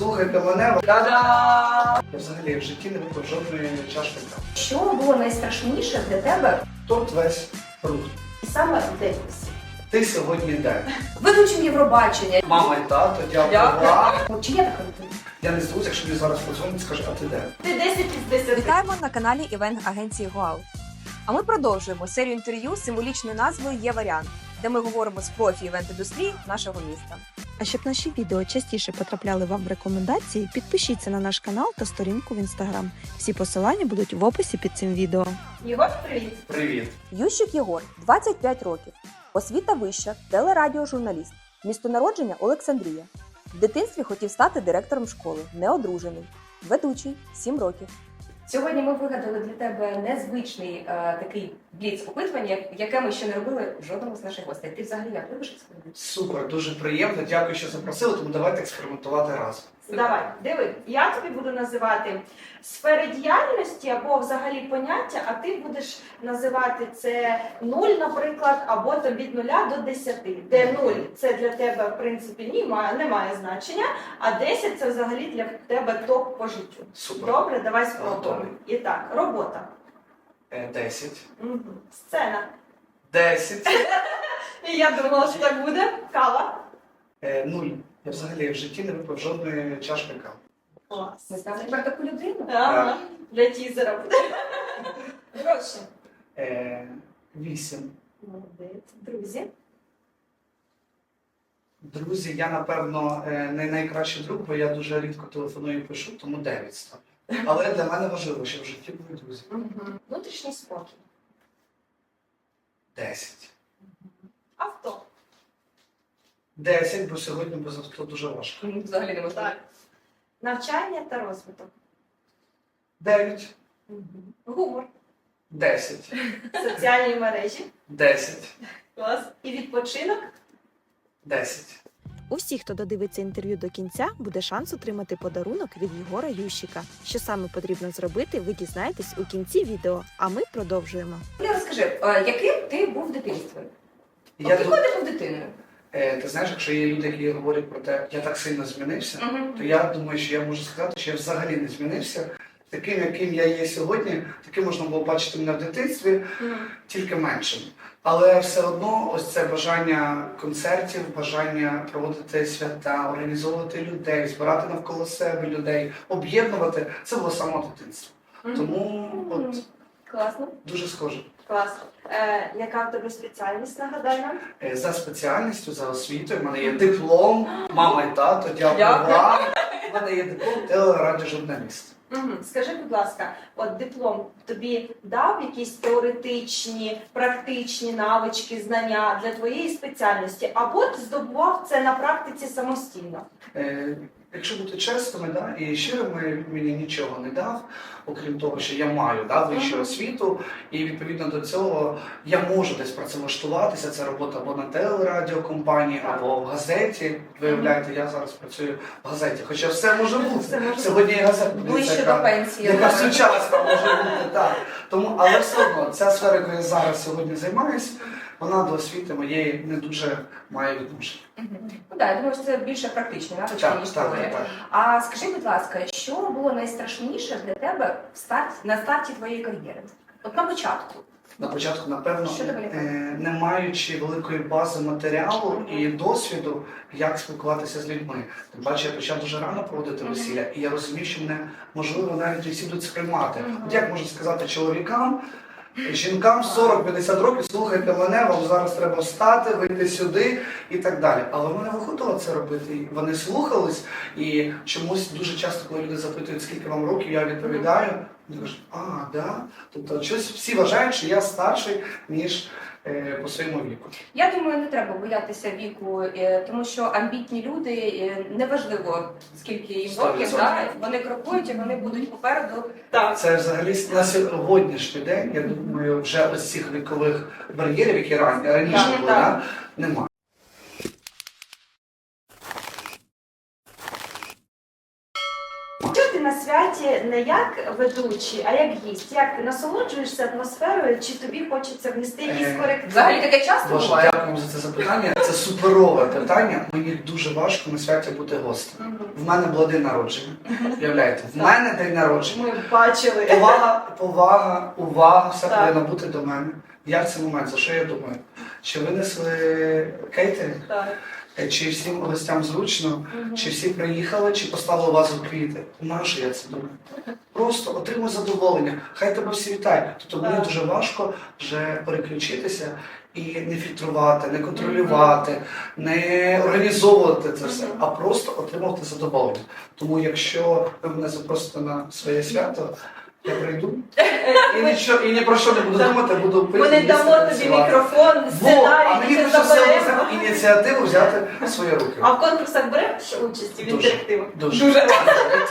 Слухайте мене. Та-да! Я взагалі в житті не випив жодної чашки кави. Що було найстрашніше для тебе Торт весь рух. саме в? Ти сьогодні де? Ведучим Євробачення. Мама і тато, дякую. От Чи є така людина? Я не здивуюся, якщо мені зараз подзвонять і скажуть, а ти де? Ти 10 із 10. Вітаємо на каналі івент агенції Гоал. А ми продовжуємо серію інтерв'ю з символічною назвою Є варіант, де ми говоримо з профі івент індустрії нашого міста. А щоб наші відео частіше потрапляли вам в рекомендації, підпишіться на наш канал та сторінку в інстаграм. Всі посилання будуть в описі під цим відео. Єгор, привіт. Привіт. Ющик Єгор, 25 років, освіта вища, телерадіожурналіст, місто народження Олександрія. В дитинстві хотів стати директором школи, неодружений, ведучий 7 років. Сьогодні ми вигадали для тебе незвичний е, такий бліц опитування, яке ми ще не робили жодному з наших гостей. Ти взагалі як любиш експеримент? Супер, дуже приємно. Дякую, що запросили, тому давайте експериментувати разом. Давай, диви, я тобі буду називати сфери діяльності або взагалі поняття, а ти будеш називати це 0, наприклад, або там від 0 до 10. Де 0 це для тебе, в принципі, ні, має, не має значення, а 10 це взагалі для тебе топ по життю. Супер. Добре, давай спробуємо. І так, робота. Е, 10. Угу. Сцена. 10. І я думала, що так буде. Кава. Е, 0. Я взагалі в житті не випив жодної чашки кави. Клас. Ми знаємо тепер таку людину. Ага. Для тізера буде. Гроші. Е, 8. Молодець. Друзі. Друзі, я напевно е, не найкращий друг, бо я дуже рідко телефоную і пишу, тому 9 ставлю. Але для мене важливо, щоб в житті були друзі. Внутрішній спокій. 10. Авто. 10, бо сьогодні без авто дуже важко. Взагалі не можна. Так. Навчання та розвиток. 9. Гумор. 10. Соціальні мережі. 10. Клас. І відпочинок. 10. У всіх, хто додивиться інтерв'ю до кінця, буде шанс отримати подарунок від Єгора Ющика. Що саме потрібно зробити, ви дізнаєтесь у кінці відео. А ми продовжуємо. Юля, розкажи, е, яким ти був в дитинстві? Я От якою ти був дитиною? Е, ти знаєш, якщо є люди, які говорять про те, я так сильно змінився, Мгм. то я думаю, що я можу сказати, що я взагалі не змінився. Таким, яким я є сьогодні, таким можна було бачити мене в дитинстві, тільки меншим. Але все одно, ось це бажання концертів, бажання проводити свята, організовувати людей, збирати навколо себе людей, об'єднувати це було саме дитинство. Тому от Класно. дуже схоже. Клас. Е, яка в тебе спеціальність, нагадай нам? Е, За спеціальністю, за освітою, в мене є диплом, мама і тато, дякую Дякую. вам. У мене є диплом телерадіожурналіст. Угу. Скажи, будь ласка, от диплом тобі дав якісь теоретичні, практичні навички, знання для твоєї спеціальності, або ти здобував це на практиці самостійно? Е, Якщо бути чесними, да, і щирими, він мені нічого не дав, окрім того, що я маю да, вищу освіту, і відповідно до цього я можу десь працевлаштуватися. Це робота або на телерадіокомпанії, або в газеті. Виявляєте, я зараз працюю в газеті. Хоча все може бути. Все може Сьогодні є газета. Ближче до пенсії. яка сучасна може бути, так. Тому, але все одно, ця сфера, якою я зараз сьогодні займаюся, вона до освіти моєї не дуже має відношення. Ну так, я думаю, що це більше практичні навички, Так, ніж так, теорія. так, так. А скажи, будь ласка, що було найстрашніше для тебе в старт, на старті твоєї кар'єри? От на початку. На початку, напевно, Що тебе лякає? е, не маючи великої бази матеріалу і досвіду, як спілкуватися з людьми. Тим паче я почав дуже рано проводити Мгм. весілля, і я розумів, що мене можливо навіть не всі будуть сприймати. Мгм. От як можна сказати чоловікам, жінкам 40-50 років, слухайте мене, вам зараз треба встати, вийти сюди і так далі. Але вони виходило це робити. Вони слухались, і чомусь дуже часто, коли люди запитують, скільки вам років, я відповідаю. Вони кажуть, а, да. Тобто щось всі вважають, що я старший, ніж по своєму віку. Я думаю, не треба боятися віку, е, тому що амбітні люди е, неважливо скільки їм років, да, вони крокують і вони будуть попереду. Так. Це взагалі на сьогоднішній день, я думаю, вже ось цих вікових бар'єрів, які ран- раніше були, да, немає. Що ти ти не як ведучий, а як гість? Як ти насолоджуєшся атмосферою, чи тобі хочеться внести якісь Е, корективи? Взагалі таке часто Боже, буває. дякую за це запитання. Це суперове питання. Мені дуже важко на святі бути гостем. В мене було день народження. Уявляєте, в мене день народження. Ми бачили. Повага, повага, увага, все Так. повинно бути до мене. Я в цей момент, за що я думаю? Чи винесли кейтеринг? Так. Е, Чи всім гостям зручно? Чи всі приїхали, чи поставили вазу квіти? Нащо я це думаю? Просто отримуй задоволення, хай тебе всі вітають. Тобто мені дуже важко вже переключитися і не фільтрувати, не контролювати, не організовувати це все, а просто отримувати задоволення. Тому якщо ви мене запросите на своє свято, я прийду і нічого і ні про що не буду думати, буду пити. Ми не їсти, дамо тобі танцювати. мікрофон, Во, а сценарій, мені все заберемо. це ініціативу взяти в свої руки. А в конкурсах береш участь в Дуже. інтерактивах? Дуже. Я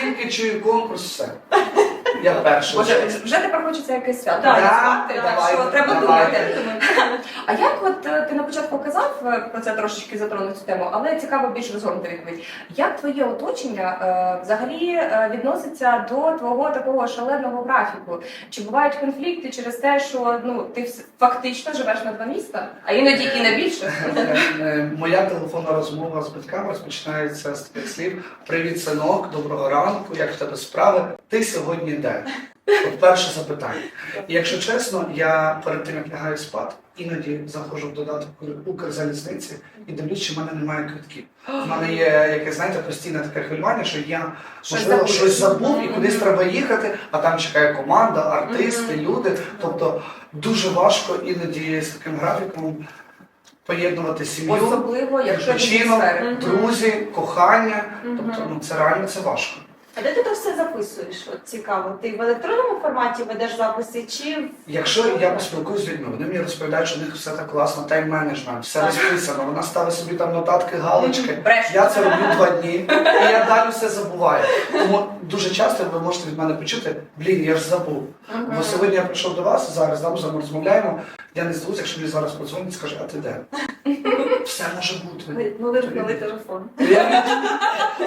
тільки чую конкурс, все. Я перший. Боже, вже тепер хочеться якесь свято Так, так, так давай, що треба давай. думати. А як от е, ти на початку казав е, про це трошечки затронув цю тему, але цікаво більш розгорнута відповідь. Як твоє оточення е, взагалі е, відноситься до твого такого шаленого графіку? Чи бувають конфлікти через те, що ну ти вс- фактично живеш на два міста, а іноді і на більше? Е, е, Моя телефонна розмова з батьками розпочинається з таких слів: Привіт, синок, доброго ранку, як в тебе справи? Ти сьогодні де? От перше запитання. І якщо чесно, я перед тим як лягаю спати, іноді заходжу в додаток Укрзалізниці і дивлюсь, чи в мене немає квитків. У мене є якесь, знаєте, постійне таке хвилювання, що я можливо щось забув і кудись треба їхати, а там чекає команда, артисти, люди. Тобто дуже важко іноді з таким графіком поєднувати сім'ю, Особливо, якщо відпочинок, друзі, кохання. Тобто, ну це реально це важко. А де ти то все записуєш? От цікаво. Ти в електронному форматі ведеш записи чи Якщо я поспілкуюсь з людьми, вони мені розповідають, що у них все так класно, тайм-менеджмент, все Так. розписано, вона ставить собі там нотатки, галочки. Бреш. Я це роблю два дні, і я далі все забуваю. Тому дуже часто ви можете від мене почути, блін, я ж забув. Бо сьогодні я прийшов до вас зараз, з вами розмовляємо. Я не здивуюся, якщо мені зараз подзвонять і скаже, а ти де? Все може бути. ми, ми вимкнули телефон?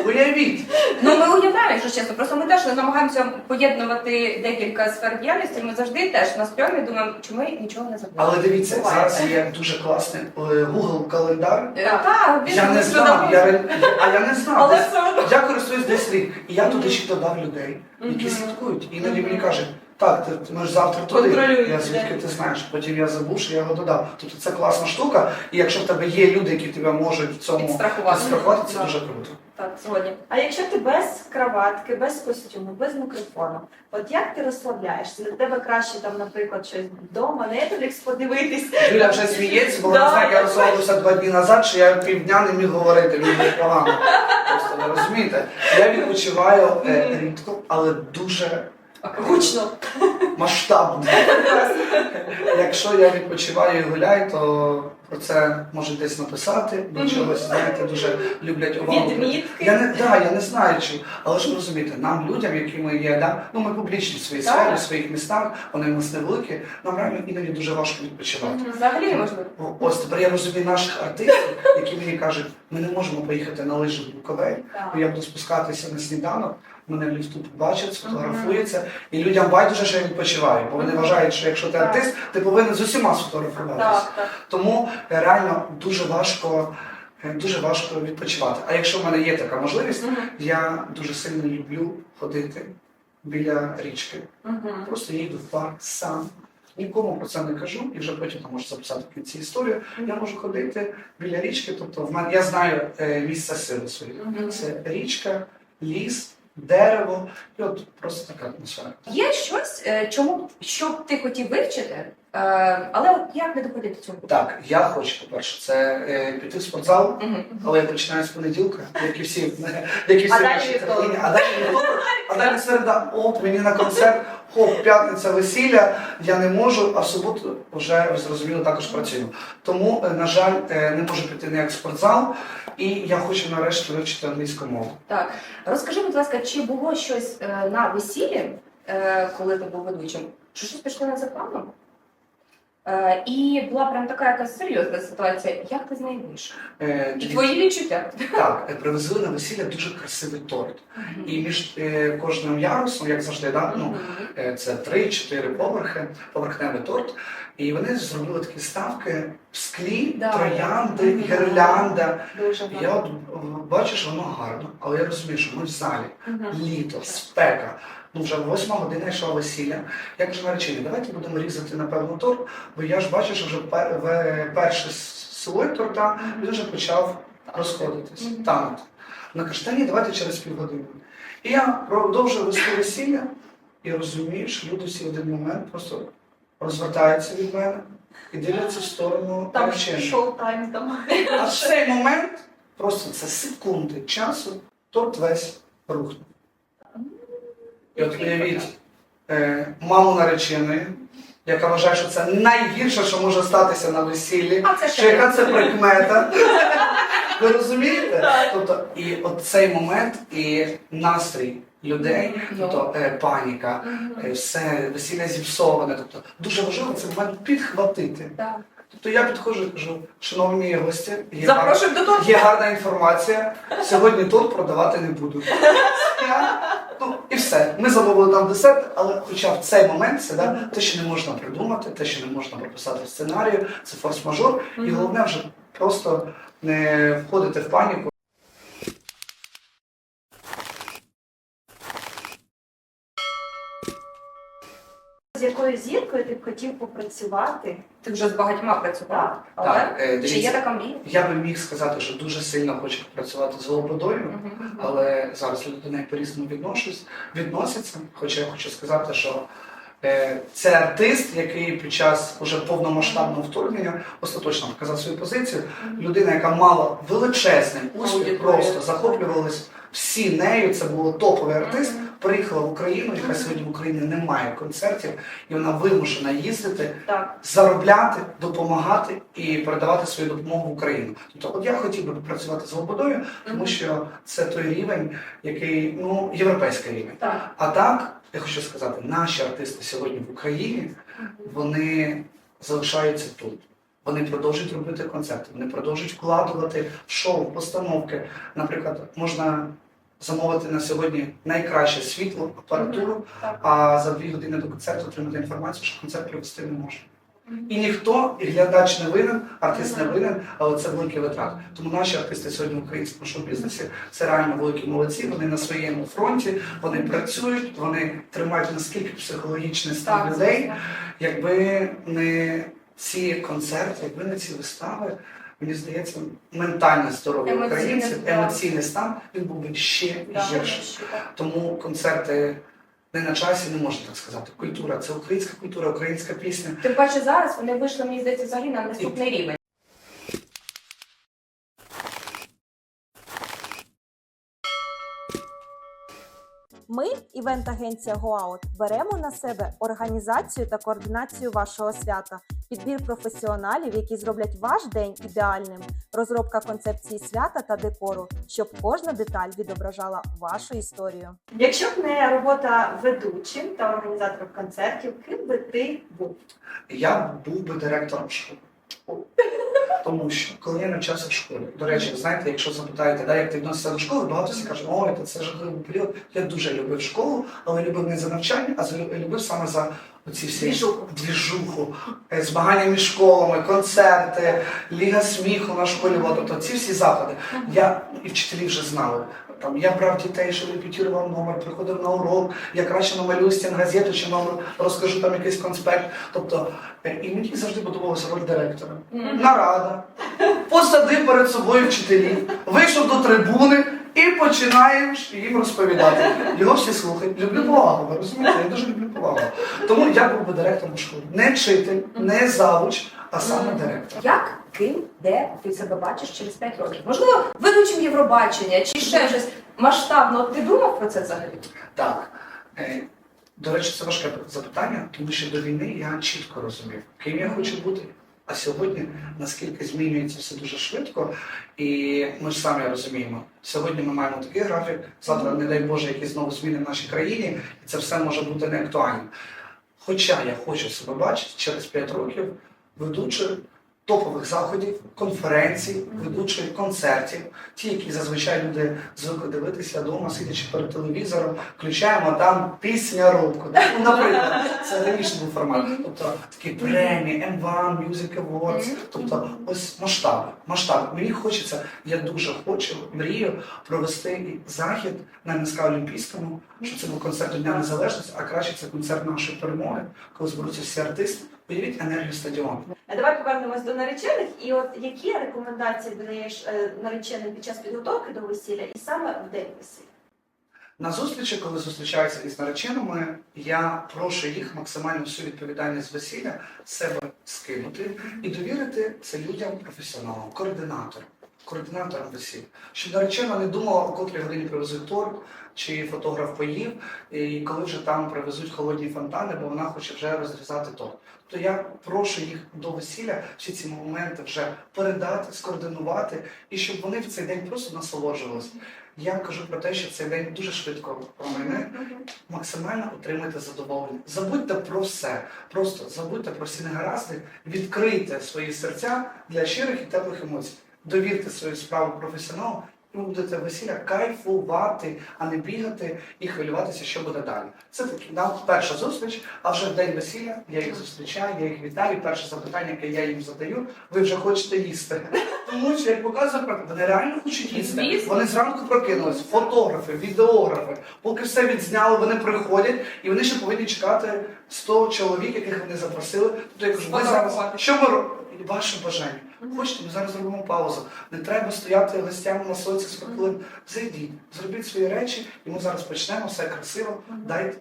Уявіть. Ну ми уявляємо, якщо чесно. Просто ми теж намагаємося поєднувати декілька сфер діяльності. Ми завжди теж на стрьомі думаємо, чи ми нічого не забули. Але дивіться, Буває. зараз є дуже класний е, Google календар. Е, Так, він Я не дуже знав, давно. ре- а я не знав. Але все одно. Я користуюсь десь рік. І я туди ще додав людей, які слідкують. Іноді мені кажуть, так, ти, ми ж завтра туди. Я звідки ти знаєш? Потім я забув, що я його додав. Тобто це класна штука, і якщо в тебе є люди, які тебе можуть в цьому підстрахувати, це Так. дуже круто. Так, сьогодні. А якщо ти без краватки, без костюму, без мікрофону, от як ти розслабляєшся? Для тебе краще там, наприклад, щось вдома, Netflix подивитись. Юля вже сміється, бо вона Да, знає, я розслабився два дні назад, що я півдня не міг говорити, мені було погано. Просто ви розумієте? Я відпочиваю е, рідко, але дуже Гучно. масштабно. Якщо я відпочиваю і гуляю, то про це можуть десь написати, Мгм. чогось, знаєте, дуже люблять увагу. Відмітки. Я не да, я не знаю чи, але ж розумієте, нам людям, які ми є, да, ну ми публічні в своїй Так. сфері, в своїх містах, вони в нас невеликі, нам реально іноді дуже важко відпочивати. Взагалі. О, Ось тепер я розумію наших артистів, які мені кажуть, ми не можемо поїхати на лижі в Буковель, Так. бо я буду спускатися на сніданок, мене в ліфту побачать, сфотографуються, і людям байдуже, що я відпочиваю, бо вони Мгм. вважають, що якщо ти Так. артист, ти повинен з усіма сфотографуватися. Так, так. Тому реально дуже важко. е, Дуже важко відпочивати. А якщо в мене є така можливість, Мгм. я дуже сильно люблю ходити біля річки. Мгм. Просто їду в парк сам. Нікому про це не кажу, і вже потім можу записати в кінці історію. Я можу ходити біля річки, тобто в мене я знаю е, місце сили своїх. Мгм. Це річка, ліс, дерево, і от просто така атмосфера. Є щось, е, чому що б ти хотів вивчити, але от як не доходити до цього? Так, я хочу, по-перше, це е, піти в спортзал, але я починаю з понеділка, як і всі, як і всі А далі наші вівторок. країни. А далі вівторок, а далі середа, оп, мені на концерт, хоп, п'ятниця весілля, я не можу, а в суботу вже зрозуміло також працюю. Тому, е, на жаль, е, не можу піти ніяк в спортзал, і я хочу нарешті вивчити англійську мову. Так, розкажи, будь ласка, чи було щось е, на весіллі, е, коли ти був ведучим? Чи щось пішло не за планом? Е, І була прям така якась серйозна ситуація. Як ти з нею вийшов? Е, І твої відчуття? Так, е, привезли на весілля дуже красивий торт. І між е, кожним ярусом, як завжди, да, ну, Е, Це 3-4 поверхи, поверхневий торт. І вони зробили такі ставки в склі, Да. троянди, Мгм. гірлянда. Дуже І Я от бачу, що воно гарно, але я розумію, що ми в залі, літо, спека. Ну вже восьма година йшла весілля. Я кажу наречені, давайте будемо різати напевно торт, бо я ж бачу, що вже пер, ве- перший торта він вже почав розходитись, Мгм. танути. Вона каже, та ні, давайте через півгодини. І я продовжую вести весілля і розумію, що люди всі в один момент просто розвертаються від мене і дивляться в сторону Там шоу-тайм там. А в цей момент просто це секунди часу, торт весь рухнув. І от уявіть е, маму нареченої, яка вважає, що це найгірше, що може статися на весіллі. А це Що яка це прикмета? Ви розумієте? Тобто, і от цей момент, і настрій людей, Ну. тобто е, паніка, е, все весілля зіпсоване. Тобто дуже важливо цей момент підхватити. Так. Тобто я підходжу і кажу, шановні гості, є, гар- Запрошую до є гарна інформація. Сьогодні торт продавати не буду. Я, ну. Ми замовили там десерт, але хоча в цей момент це да, те, що не можна придумати, те, що не можна прописати в сценарію, це форс-мажор. І головне вже просто не входити в паніку. З якою зіркою ти б хотів попрацювати? Ти вже з багатьма працював, але Так, е, чи є така мрія? я би міг сказати, що дуже сильно хочу працювати з Лободою. Мгм. але зараз люди до неї по-різному відношусь, відносяться. Хоча я хочу сказати, що е, це артист, який під час уже повномасштабного вторгнення остаточно показав свою позицію. Людина, яка мала величезний успіх, просто захоплювались всі нею. Це був топовий артист. Мгм. Приїхала в Україну, яка сьогодні в Україні немає концертів, і вона вимушена їздити Так. заробляти, допомагати і передавати свою допомогу в Україну. Тобто, от я хотів би працювати з Лободою, тому що це той рівень, який ну європейський рівень. Так. А так, я хочу сказати, наші артисти сьогодні в Україні вони залишаються тут. Вони продовжують робити концерти, вони продовжують вкладувати в шоу, в постановки. Наприклад, можна замовити на сьогодні найкраще світло, апаратуру, а за дві години до концерту отримати інформацію, що концерт провести не може. І ніхто, і глядач не винен, артист не винен, але це великий витрат. Тому наші артисти сьогодні в українському шоу-бізнесі це реально великі молодці. Вони на своєму фронті, вони працюють, вони тримають наскільки психологічний стан людей. Якби не ці концерти, якби не ці вистави, мені здається, ментальне здоров'я українців, емоційний стан він був би ще Да, гірший. Тому концерти не на часі, не можна так сказати. Культура це українська культура, українська пісня. Тим паче зараз вони вийшли, мені здається, взагалі на наступний рівень. Ми, івент-агенція GoOut, беремо на себе організацію та координацію вашого свята, підбір професіоналів, які зроблять ваш день ідеальним, розробка концепції свята та декору, щоб кожна деталь відображала вашу історію. Якщо б не робота ведучим та організатором концертів, ким би ти був? Я був би директором школи. Тому що коли я навчався в школі, до речі, знаєте, якщо запитаєте, да, як ти відносився до школи, багато всі кажуть, ой, це жахливий період. Я дуже любив школу, але любив не за навчання, а за любив саме за оці всі Двіжуху. двіжуху, е, змагання між школами, концерти, ліга сміху на школі. Тобто ці всі заходи. Я і вчителі вже знали. Там я брав дітей, що репетірував номер, приходив на урок, я краще намалюю стінгазету чи номер, розкажу там якийсь конспект. Тобто, е, і мені завжди подобалася роль директора. Нарада, посадив перед собою вчителів, вийшов до трибуни і починаєш їм розповідати. Його всі слухають. Люблю повагу, ви розумієте? Я дуже люблю повагу. Тому я був би директором школи. Не вчитель, не завуч, а саме директор. Як, ким, де ти себе бачиш через 5 років? Можливо, ведучим Євробачення чи ще щось масштабно. Ти думав про це взагалі? Так. Е, До речі, це важке запитання, тому що до війни я чітко розумів, ким я хочу бути. А сьогодні наскільки змінюється все дуже швидко, і ми ж самі розуміємо, сьогодні ми маємо такий графік, завтра, не дай Боже, якісь знову зміни в нашій країні, і це все може бути неактуальним. Хоча я хочу себе бачити через 5 років ведучий топових заходів, конференцій, ведучий концертів, ті, які зазвичай люди звикли дивитися вдома, сидячи перед телевізором, включаємо там пісня року. Ну, наприклад, це раніше був формат. Тобто такі премії, M1, Music Awards, тобто ось масштаби. Масштаби. Мені хочеться, я дуже хочу, мрію провести захід на НСК Олімпійському, щоб це був концерт Дня Незалежності, а краще це концерт нашої перемоги, коли зберуться всі артисти. Уявіть енергію стадіону. Давай повернемось до наречених. І от які рекомендації даєш е, нареченим під час підготовки до весілля і саме в день весілля? На зустрічі, коли зустрічаються із нареченими, я прошу їх максимально всю відповідальність весілля себе скинути і довірити це людям професіоналам, координаторам, координаторам весілля. Щоб наречена не думала, о котрій годині привезуть торт чи фотограф поїв, і коли вже там привезуть холодні фонтани, бо вона хоче вже розрізати торт. То я прошу їх до весілля всі ці моменти вже передати, скоординувати, і щоб вони в цей день просто насолоджувалися. Я кажу про те, що цей день дуже швидко промайне. Максимально отримайте задоволення. Забудьте про все. Просто забудьте про всі негаразди, відкрийте свої серця для щирих і теплих емоцій. Довірте свою справу професіоналу, ви будете весілля кайфувати, а не бігати і хвилюватися, що буде далі. Це таки да, перша зустріч, а вже в день весілля я їх зустрічаю, я їх вітаю. Перше запитання, яке я їм задаю, ви вже хочете їсти. Тому що як показує вони реально хочуть їсти. Вони зранку прокинулись, фотографи, відеографи. Поки все відзняли, вони приходять і вони ще повинні чекати 100 чоловік, яких вони запросили. Тобто я кажу, ми зараз що ми робимо? Ваше бажання. Хочете, ми зараз зробимо паузу. Не треба стояти гостями на сонці 40 хвилин. Зайдіть, зробіть свої речі, і ми зараз почнемо все красиво. Дайте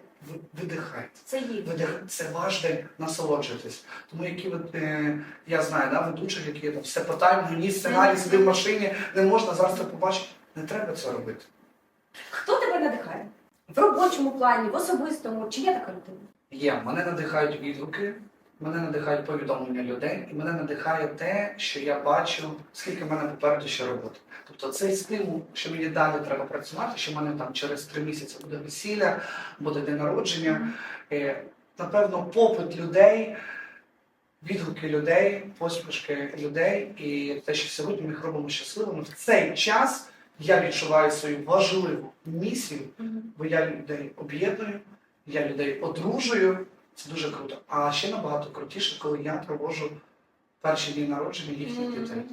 видихайте. Це. Видих- Це ваш день, насолоджуйтесь. Тому які ви, е, я знаю, да, ведучих, які там все по тайму, ні сценарій, сиди в машині, не можна зараз це побачити. Не треба це робити. Хто тебе надихає? В робочому плані, в особистому, чи є така людина? Є, мене надихають відгуки, мене надихають повідомлення людей, і мене надихає те, що я бачу, скільки в мене попереду ще роботи. Тобто цей стимул, що мені далі треба працювати, що в мене там через три місяці буде весілля, буде день народження. Е, Напевно, попит людей, відгуки людей, посмішки людей і те, що сьогодні ми їх робимо щасливими. В цей час я відчуваю свою важливу місію, бо я людей об'єдную, я людей одружую. Це дуже круто. А ще набагато крутіше, коли я проводжу перші дні народження їхніх дітей.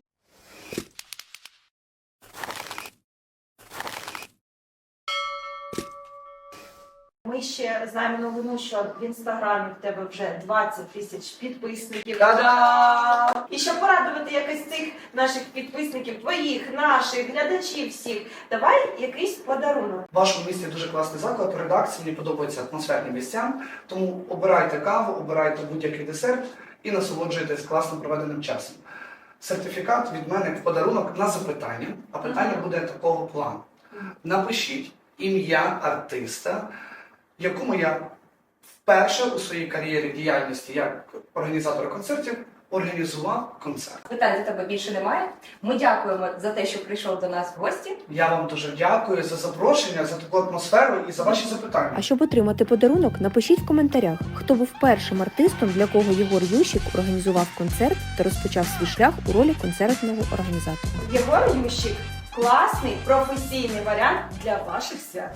Ми ще знаємо новину, що в інстаграмі в тебе вже 20 тисяч підписників. Та-дам! І щоб порадувати якось цих наших підписників, твоїх, наших, глядачів всіх, давай якийсь подарунок. В вашому місті дуже класний заклад, редакція, мені подобаються атмосферні місця. Тому обирайте каву, обирайте будь-який десерт і насолоджуйтесь класно проведеним часом. Сертифікат від мене в подарунок на запитання, а питання буде такого плану. Напишіть ім'я артиста, якому я вперше у своїй кар'єрі діяльності як організатор концертів організував концерт. Питань до тебе більше немає. Ми дякуємо за те, що прийшов до нас в гості. Я вам дуже дякую за запрошення, за таку атмосферу і за ваші запитання. А щоб отримати подарунок, напишіть в коментарях, хто був першим артистом, для кого Єгор Ющик організував концерт та розпочав свій шлях у ролі концертного організатора. Єгор Ющик класний професійний варіант для ваших свят.